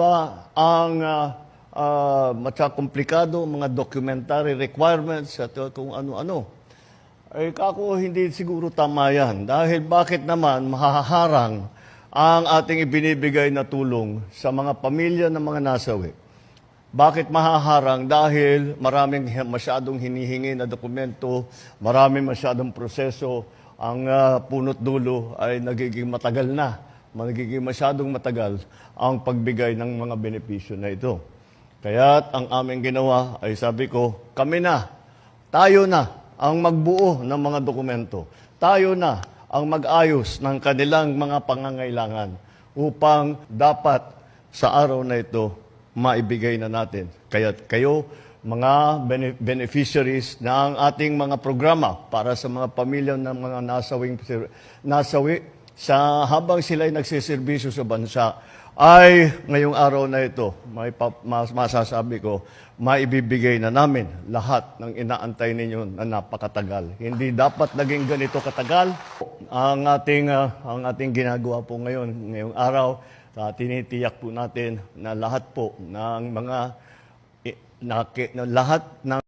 mahaba ang uh, uh, matsa komplikado, mga documentary requirements at uh, kung ano-ano. Ay kako hindi siguro tama yan. Dahil bakit naman mahaharang ang ating ibinibigay na tulong sa mga pamilya ng mga nasawi? Bakit mahaharang? Dahil maraming masyadong hinihingi na dokumento, maraming masyadong proseso, ang ah, punot dulo ay nagiging matagal na, nagiging masyadong matagal ang pagbigay ng mga benepisyo na ito. Kaya't ang aming ginawa ay sabi ko, kami na, tayo na ang magbuo ng mga dokumento. Tayo na ang mag-ayos ng kanilang mga pangangailangan upang dapat sa araw na ito maibigay na natin. Kaya kayo, mga bene- beneficiaries ng ating mga programa para sa mga pamilya ng mga nasawing, nasawi sa habang sila ay nagsiservisyo sa bansa ay ngayong araw na ito, may pa, mas, masasabi ko, maibibigay na namin lahat ng inaantay ninyo na napakatagal. Hindi dapat naging ganito katagal. Ang ating, ah, ang ating ginagawa po ngayon, ngayong araw, ah, tinitiyak po natin na lahat po ng mga, i- na, na lahat ng